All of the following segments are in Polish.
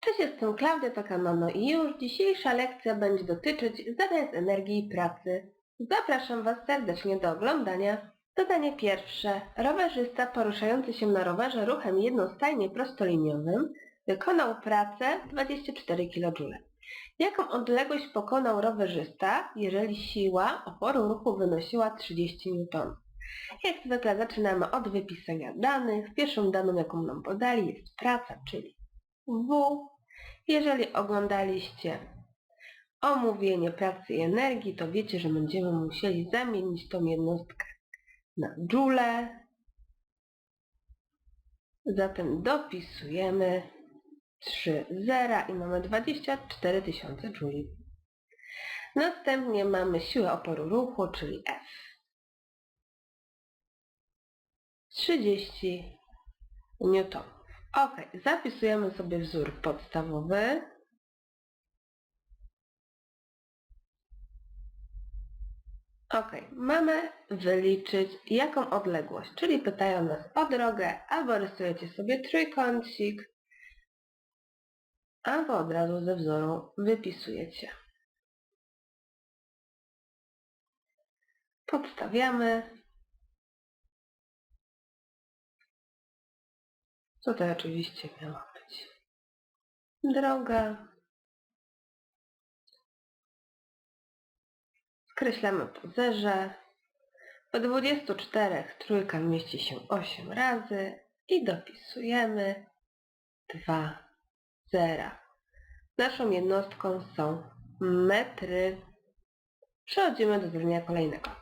Cześć, jestem Klaudia Takamano i już dzisiejsza lekcja będzie dotyczyć zadań z energii i pracy. Zapraszam Was serdecznie do oglądania. Zadanie pierwsze. Rowerzysta poruszający się na rowerze ruchem jednostajnie prostoliniowym wykonał pracę 24 kJ. Jaką odległość pokonał rowerzysta, jeżeli siła oporu ruchu wynosiła 30 N? Jak zwykle zaczynamy od wypisania danych. Pierwszą daną, jaką nam podali jest praca, czyli W. Jeżeli oglądaliście omówienie pracy i energii, to wiecie, że będziemy musieli zamienić tą jednostkę na joule. Zatem dopisujemy 3 zera i mamy 24 tysiące jouli. Następnie mamy siłę oporu ruchu, czyli F. 30 newtonów. Ok, zapisujemy sobie wzór podstawowy. Ok, mamy wyliczyć jaką odległość, czyli pytają nas o drogę, albo rysujecie sobie trójkącik, albo od razu ze wzoru wypisujecie. Podstawiamy. Tutaj oczywiście miała być droga. Skreślamy po zerze. Po 24 trójka mieści się 8 razy i dopisujemy 2 zera. Naszą jednostką są metry. Przechodzimy do zadania kolejnego.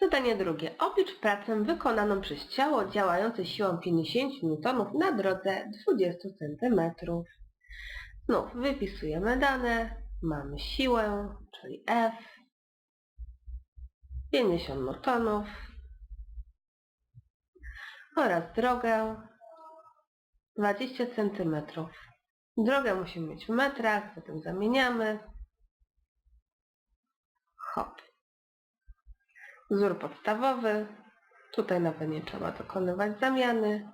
Zadanie drugie. Oblicz pracę wykonaną przez ciało działające siłą 50 N na drodze 20 cm. Znów wypisujemy dane. Mamy siłę, czyli F. 50 N. Oraz drogę 20 cm. Drogę musimy mieć w metrach, zatem zamieniamy. Hop. Wzór podstawowy. Tutaj nawet nie trzeba dokonywać zamiany.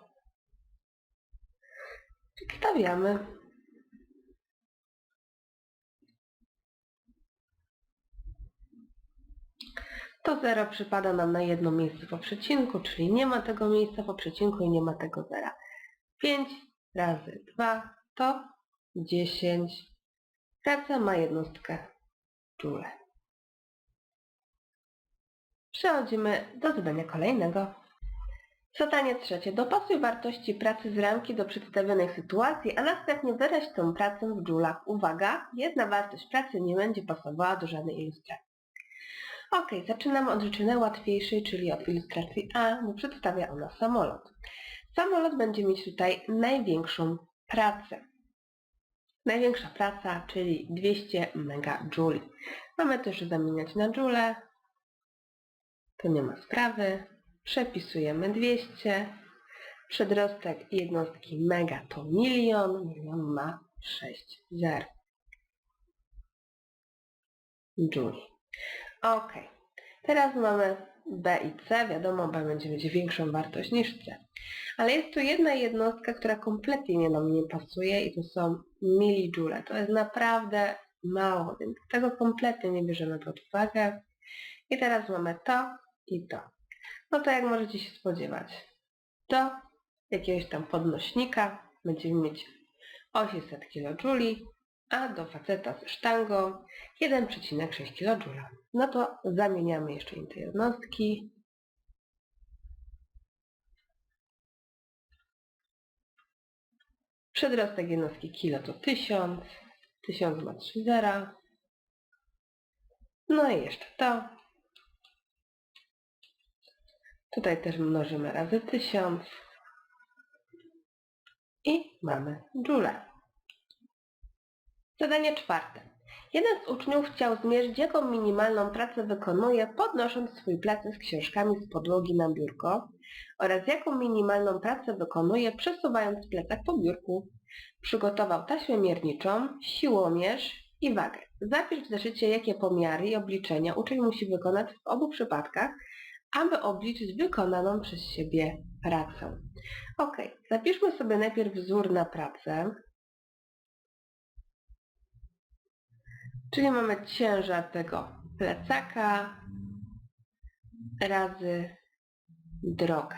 Wstawiamy. To 0 przypada nam na jedno miejsce po przecinku, czyli nie ma tego miejsca po przecinku i nie ma tego zera. 5 razy 2 to 10. Praca ma jednostkę joule. Przechodzimy do zadania kolejnego. Zadanie trzecie. Dopasuj wartości pracy z ramki do przedstawionej sytuacji, a następnie wyraź tę pracę w dżulach. Uwaga, jedna wartość pracy nie będzie pasowała do żadnej ilustracji. Ok, zaczynamy od rzeczy najłatwiejszej, czyli od ilustracji A, bo przedstawia ona samolot. Samolot będzie mieć tutaj największą pracę. Największa praca, czyli 200 MJ. Mamy też zamieniać na joule. To nie ma sprawy. Przepisujemy 200. Przedrostek jednostki mega to milion. Milion ma 6 zer. Joule. Ok. Teraz mamy B i C. Wiadomo, B będzie mieć większą wartość niż C. Ale jest tu jedna jednostka, która kompletnie nie nam nie pasuje i to są milijoule. To jest naprawdę mało, więc tego kompletnie nie bierzemy pod uwagę. I teraz mamy to i to. No to jak możecie się spodziewać, do jakiegoś tam podnośnika będziemy mieć 800 kJ, a do faceta ze sztangą 1,6 kJ. No to zamieniamy jeszcze im te jednostki. Przedrostek jednostki kilo to 1000, 1000 ma 3 zera. No i jeszcze to. Tutaj też mnożymy razy 1000. I mamy joule. Zadanie czwarte. Jeden z uczniów chciał zmierzyć, jaką minimalną pracę wykonuje, podnosząc swój plecak z książkami z podłogi na biurko oraz jaką minimalną pracę wykonuje, przesuwając plecak po biurku. Przygotował taśmę mierniczą, siłomierz i wagę. Zapisz w zeszycie, jakie pomiary i obliczenia uczeń musi wykonać w obu przypadkach, aby obliczyć wykonaną przez siebie pracę. Ok, zapiszmy sobie najpierw wzór na pracę. Czyli mamy ciężar tego plecaka razy drogę.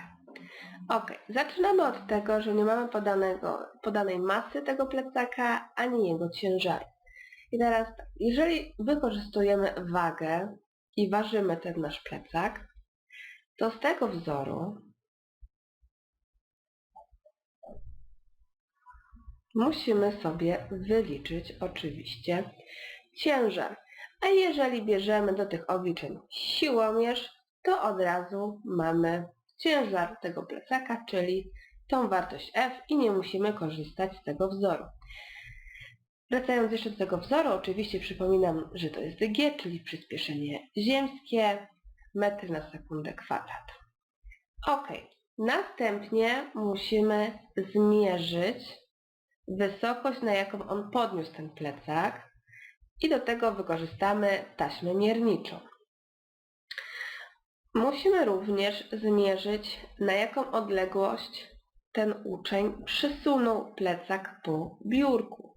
Ok, zaczynamy od tego, że nie mamy podanego, podanej masy tego plecaka, ani jego ciężaru. I teraz tak, jeżeli wykorzystujemy wagę i ważymy ten nasz plecak, to z tego wzoru musimy sobie wyliczyć oczywiście ciężar. A jeżeli bierzemy do tych obliczeń siłomierz, to od razu mamy ciężar tego plecaka, czyli tą wartość F i nie musimy korzystać z tego wzoru. Wracając jeszcze do tego wzoru, oczywiście przypominam, że to jest G, czyli przyspieszenie ziemskie, metry na sekundę kwadrat. Ok, następnie musimy zmierzyć wysokość, na jaką on podniósł ten plecak i do tego wykorzystamy taśmę mierniczą. Musimy również zmierzyć, na jaką odległość ten uczeń przysunął plecak po biurku.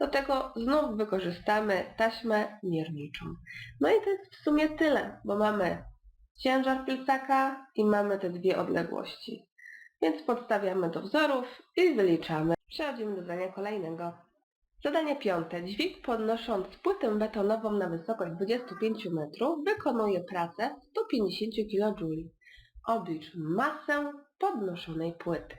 Do tego znów wykorzystamy taśmę mierniczą. No i to jest w sumie tyle, bo mamy ciężar plecaka i mamy te dwie odległości. Więc podstawiamy do wzorów i wyliczamy. Przechodzimy do zadania kolejnego. Zadanie piąte. Dźwig podnosząc płytę betonową na wysokość 25 metrów wykonuje pracę 150 kJ. Oblicz masę podnoszonej płyty.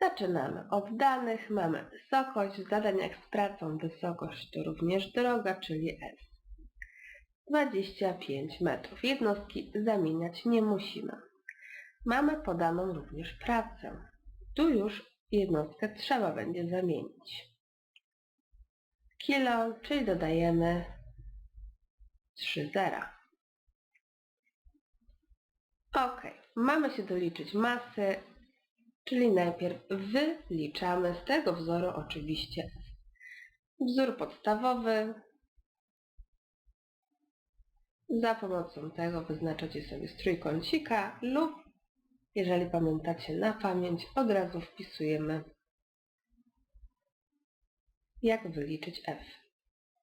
Zaczynamy od danych. Mamy wysokość. W zadaniach z pracą wysokość to również droga, czyli S. 25 metrów. Jednostki zamieniać nie musimy. Mamy podaną również pracę. Tu już jednostkę trzeba będzie zamienić kilo, czyli dodajemy 3 zera. Ok, mamy się doliczyć masy, czyli najpierw wyliczamy z tego wzoru oczywiście wzór podstawowy. Za pomocą tego wyznaczacie sobie z trójkącika lub, jeżeli pamiętacie na pamięć, od razu wpisujemy jak wyliczyć f.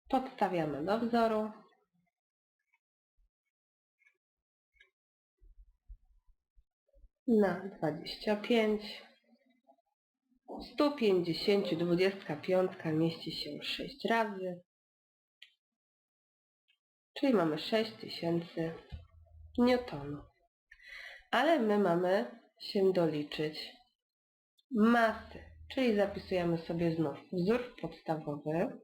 Podstawiamy do wzoru. Na 25. 150 25 mieści się 6 razy. Czyli mamy 6000 newtonów. Ale my mamy się doliczyć masy. Czyli zapisujemy sobie znów wzór podstawowy.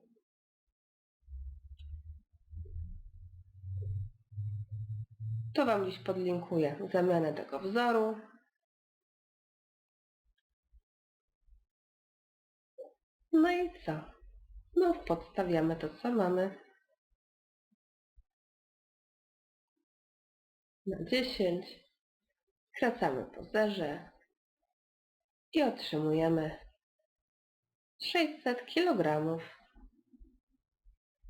Tu Wam dziś podlinkuję zamianę tego wzoru. No i co? No podstawiamy to, co mamy. Na 10. Skracamy po zerze i otrzymujemy 600 kg.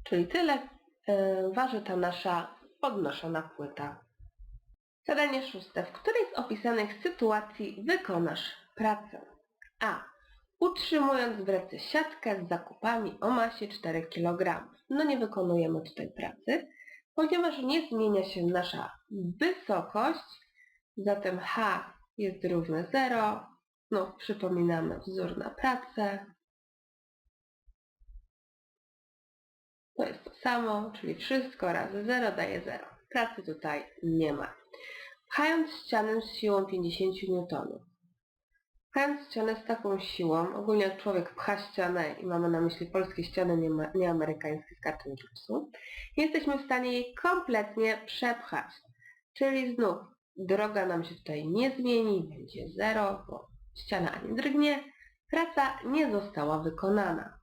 Czyli tyle e, waży ta nasza podnoszona płyta. Zadanie szóste. W której z opisanych sytuacji wykonasz pracę? A. Utrzymując w ręce siatkę z zakupami o masie 4 kg. No nie wykonujemy tutaj pracy, ponieważ nie zmienia się nasza wysokość, zatem H jest równe 0. No, przypominamy wzór na pracę. To jest to samo, czyli wszystko razy 0 daje 0. Pracy tutaj nie ma. Pchając ścianę z siłą 50 N. Pchając ścianę z taką siłą, ogólnie jak człowiek pcha ścianę i mamy na myśli polskie ściany, nie, ma, nie amerykańskie z kartą gipsu, jesteśmy w stanie jej kompletnie przepchać. Czyli znów droga nam się tutaj nie zmieni, będzie 0, bo ściana ani drgnie, praca nie została wykonana.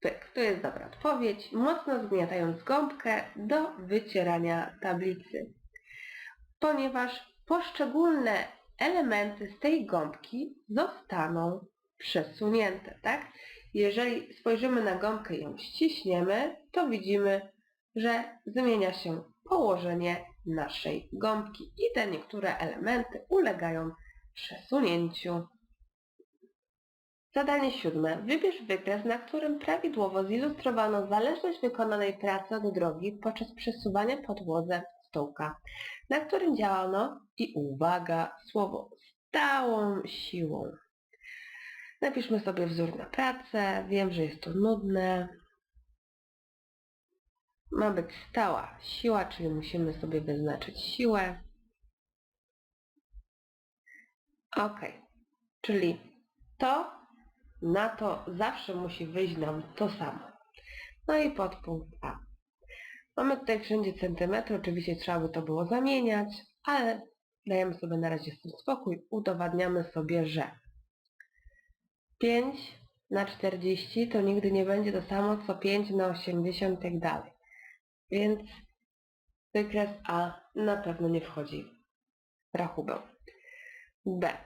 Pyk, to jest dobra odpowiedź, mocno zgniatając gąbkę do wycierania tablicy. Ponieważ poszczególne elementy z tej gąbki zostaną przesunięte, tak? Jeżeli spojrzymy na gąbkę i ją ściśniemy, to widzimy, że zmienia się położenie naszej gąbki i te niektóre elementy ulegają przesunięciu. Zadanie siódme. Wybierz wykres, na którym prawidłowo zilustrowano zależność wykonanej pracy od drogi podczas przesuwania podłodze stołka, na którym działano i uwaga, słowo stałą siłą. Napiszmy sobie wzór na pracę. Wiem, że jest to nudne. Ma być stała siła, czyli musimy sobie wyznaczyć siłę. Ok, czyli to na to zawsze musi wyjść nam to samo. No i podpunkt A. Mamy tutaj wszędzie centymetry, oczywiście trzeba by to było zamieniać, ale dajemy sobie na razie z tym spokój, udowadniamy sobie, że 5 na 40 to nigdy nie będzie to samo co 5 na 80 i tak. Więc wykres A na pewno nie wchodzi w rachubę. B.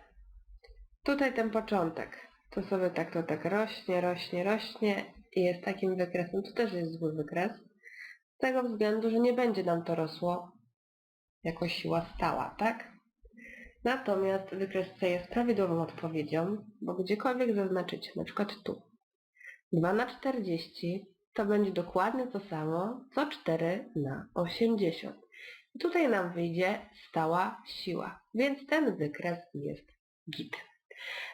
Tutaj ten początek. To sobie tak to tak rośnie, rośnie, rośnie i jest takim wykresem. To też jest zły wykres. Z tego względu, że nie będzie nam to rosło jako siła stała, tak? Natomiast wykres C jest prawidłową odpowiedzią, bo gdziekolwiek zaznaczycie, na przykład tu, 2 na 40 to będzie dokładnie to samo, co 4 na 80. I tutaj nam wyjdzie stała siła, więc ten wykres jest git.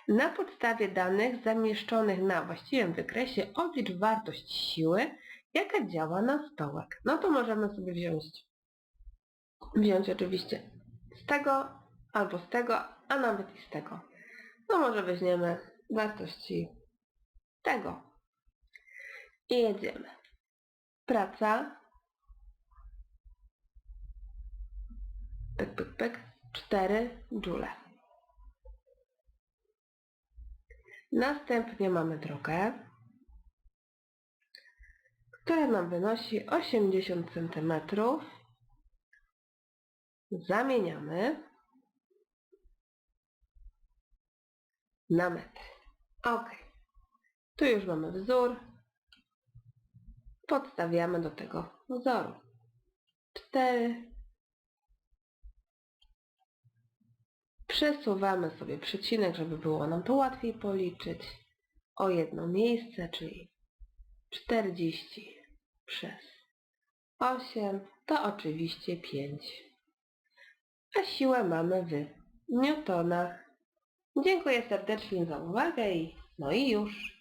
Na podstawie danych zamieszczonych na właściwym wykresie oblicz wartość siły, jaka działa na stołek. No to możemy sobie wziąć, wziąć oczywiście z tego, albo z tego, a nawet i z tego. No może weźmiemy wartości tego. I jedziemy. Praca. Pyk, pyk, pyk. 4 joule. Następnie mamy drogę, która nam wynosi 80 cm. Zamieniamy na metr. Ok. Tu już mamy wzór. Podstawiamy do tego wzoru. 4. Przesuwamy sobie przecinek, żeby było nam to łatwiej policzyć o jedno miejsce, czyli 40 przez 8 to oczywiście 5. A siłę mamy w newtonach. Dziękuję serdecznie za uwagę i no i już.